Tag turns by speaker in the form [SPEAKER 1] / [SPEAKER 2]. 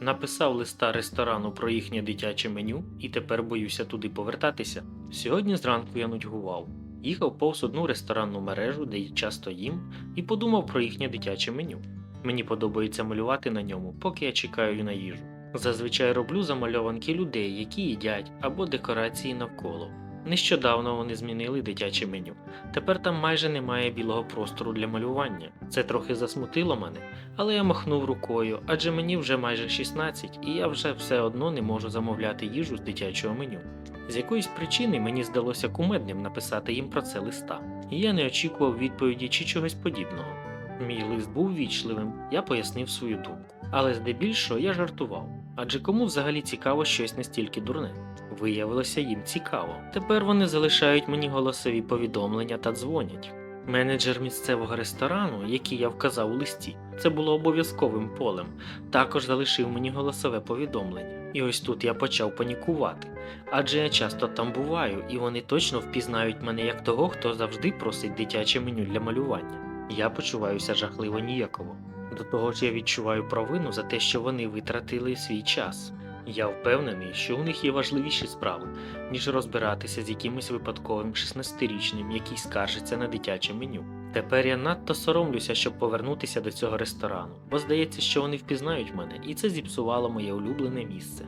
[SPEAKER 1] Написав листа ресторану про їхнє дитяче меню і тепер боюся туди повертатися. Сьогодні зранку я нудьгував. Їхав повз одну ресторанну мережу, де часто їм, і подумав про їхнє дитяче меню. Мені подобається малювати на ньому, поки я чекаю на їжу. Зазвичай роблю замальованки людей, які їдять, або декорації навколо. Нещодавно вони змінили дитяче меню. Тепер там майже немає білого простору для малювання. Це трохи засмутило мене, але я махнув рукою, адже мені вже майже 16, і я вже все одно не можу замовляти їжу з дитячого меню. З якоїсь причини мені здалося кумедним написати їм про це листа, і я не очікував відповіді чи чогось подібного. Мій лист був вічливим, я пояснив свою думку. Але здебільшого я жартував, адже кому взагалі цікаво щось настільки дурне. Виявилося їм цікаво. Тепер вони залишають мені голосові повідомлення та дзвонять. Менеджер місцевого ресторану, який я вказав у листі, це було обов'язковим полем, також залишив мені голосове повідомлення. І ось тут я почав панікувати, адже я часто там буваю, і вони точно впізнають мене як того, хто завжди просить дитяче меню для малювання. Я почуваюся жахливо ніяково. До того ж я відчуваю провину за те, що вони витратили свій час. Я впевнений, що у них є важливіші справи, ніж розбиратися з якимось випадковим 16-річним, який скаржиться на дитяче меню. Тепер я надто соромлюся, щоб повернутися до цього ресторану, бо здається, що вони впізнають мене, і це зіпсувало моє улюблене місце.